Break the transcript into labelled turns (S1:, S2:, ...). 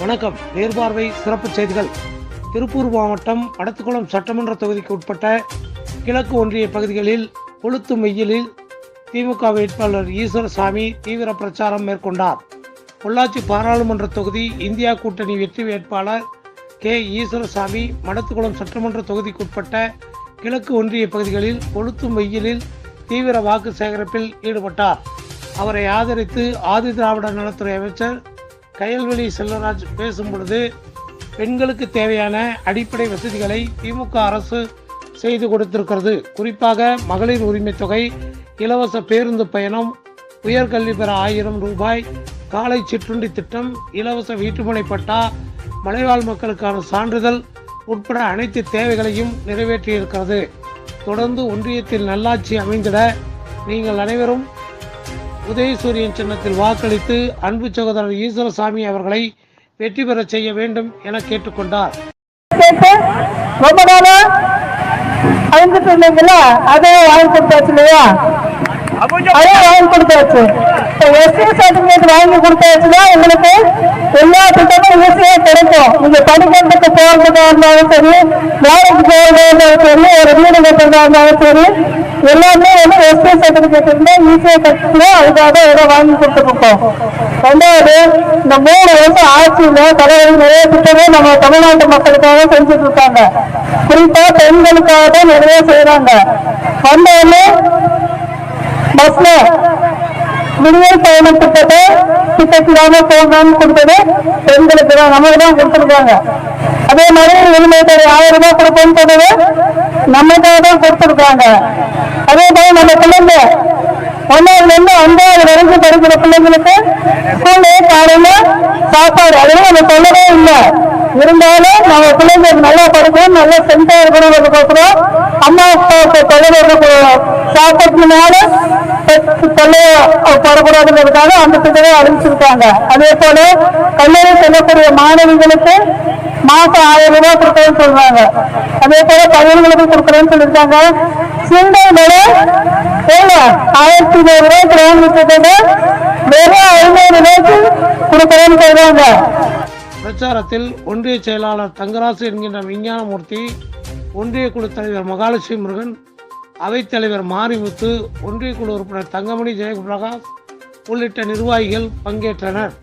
S1: வணக்கம். நேர்பார்வை சிறப்பு செய்திகள். திருப்பூர் மாவட்டம் படத்துக்குளம் சட்டமன்ற தொகுதிக்கு உட்பட்ட கிழக்கு ஒன்றிய பகுதிகளில் கொளுத்து மெய்யலில் திமுக வேட்பாளர் ஈஸ்வரசாமி தீவிர பிரச்சாரம் மேற்கொண்டார். பொள்ளாச்சி பாராளுமன்ற தொகுதி இந்தியா கூட்டணி வெற்றி வேட்பாளர் கே. ஈஸ்வரசாமி மடத்துக்குளம் சட்டமன்ற தொகுதிக்குட்பட்ட கிழக்கு ஒன்றிய பகுதிகளில் கொளுத்து மெய்யலில் தீவிர வாக்கு சேகரிப்பில் ஈடுபட்டார். அவரை ஆதரித்து ஆதி திராவிட நலத்துறை அமைச்சர் கயல்வெளி செல்வராஜ் பேசும் பொழுது பெண்களுக்கு தேவையான அடிப்படை வசதிகளை திமுக அரசு செய்து கொடுத்திருக்கிறது. குறிப்பாக மகளிர் உரிமை தொகை இலவச பேருந்து பயணம் உயர்கல்வி பெற ஆயிரம் ரூபாய் காலை சிற்றுண்டி திட்டம் இலவச வீட்டுமனை பட்டா மலைவாழ் மக்களுக்கான சான்றிதழ் உட்பட அனைத்து தேவைகளையும் நிறைவேற்றியிருக்கிறது. தொடர்ந்து ஒன்றியத்தில் நல்லாட்சி அமைந்திட நீங்கள் அனைவரும் உதயசூரியன் சின்னத்தில் வாக்களித்து அன்பு சகோதரர் ஈஸ்வரசாமி அவர்களை வெற்றி பெற செய்ய வேண்டும் என கேட்டுக்கொண்டார்.
S2: ரொம்ப நாளா அழிஞ்சிட்டு இருந்தீங்களா? அதே வாங்கி கொடுத்தாச்சு இல்லையா அதே வாங்கி கொடுத்தாச்சு. எஸ்சி சர்டிபிகேட் வாங்கி கொடுத்தாச்சுன்னா உங்களுக்கு எல்லா திட்டமும் ஈஸியாக கிடைக்கும். நீங்க படிக்கிறதுக்கு போகிறதா இருந்தாலும் சரி வேலைக்கு போகிறதா இருந்தாலும் சரி ஒரு வீடு கட்டுறதா இருந்தாலும் சரி எல்லாமே வந்து எஸ்சி சர்டிபிகேட் இருந்தால் ஈஸியாக கிடைச்சிடும் அதுக்காக இதை வாங்கி கொடுத்துருக்கோம். ரெண்டாவது இந்த மூணு வருஷம் ஆட்சியில தலைவர் நிறைய திட்டமே நம்ம தமிழ்நாட்டு மக்களுக்காக செஞ்சுட்டு இருக்காங்க குறிப்பா பெண்களுக்காக தான் நிறைய செய்யறாங்க வந்தவொடனே பஸ்ல விடியல் பயண திட்டத்தை திட்டத்திலான போகணும்னு கொடுத்தது. பெண்களுக்கு தான் நமக்கு தான் கொடுத்துருக்காங்க. அதே மாதிரி உரிமை தொகை ஆயிரம் ரூபாய் கொடுப்போம்னு சொன்னது நமக்காக தான் கொடுத்துருக்காங்க. அதே மாதிரி நம்ம பிள்ளைங்க ஒன்னாவதுலேருந்து அஞ்சாவது வரைக்கும் படிக்கிற பிள்ளைங்களுக்கு ஸ்கூல்லே காலையில சாப்பாடு. அதெல்லாம் நம்ம சொல்லவே இல்லை. இருந்தாலும் நம்ம பிள்ளைங்க நல்லா படிக்கணும் நல்லா சென்டா இருக்கணுங்கிறதுக்கோசரம் அம்மா அப்பாவுக்கு தொலைவு சாப்பிட்டதுனால போடக்கூடாதுங்கிறதுக்காக அந்த திட்டத்தை அறிவிச்சிருக்காங்க. அதே போல கல்லூரி செல்லக்கூடிய மாணவிகளுக்கு மாசம் ஆயிரம் ரூபாய் கொடுக்கறேன்னு சொல்றாங்க. அதே போல பயிர்களுக்கு கொடுக்கறேன்னு சொல்லியிருக்காங்க. சிந்தை விலை ஆயிரத்தி நூறு ரூபாய்க்கு வாங்கிட்டு வெறும் ஐநூறு ரூபாய்க்கு கொடுக்கறேன்னு சொல்றாங்க.
S1: பிரச்சாரத்தில் ஒன்றிய செயலாளர் தங்கராசு என்கின்ற விஞ்ஞானமூர்த்தி ஒன்றிய குழு தலைவர் மகாலட்சுமி முருகன் அவைத்தலைவர் மாரிமுத்து ஒன்றிய குழு உறுப்பினர் தங்கமணி ஜெயபிரகாஷ் உள்ளிட்ட நிர்வாகிகள் பங்கேற்றனர்.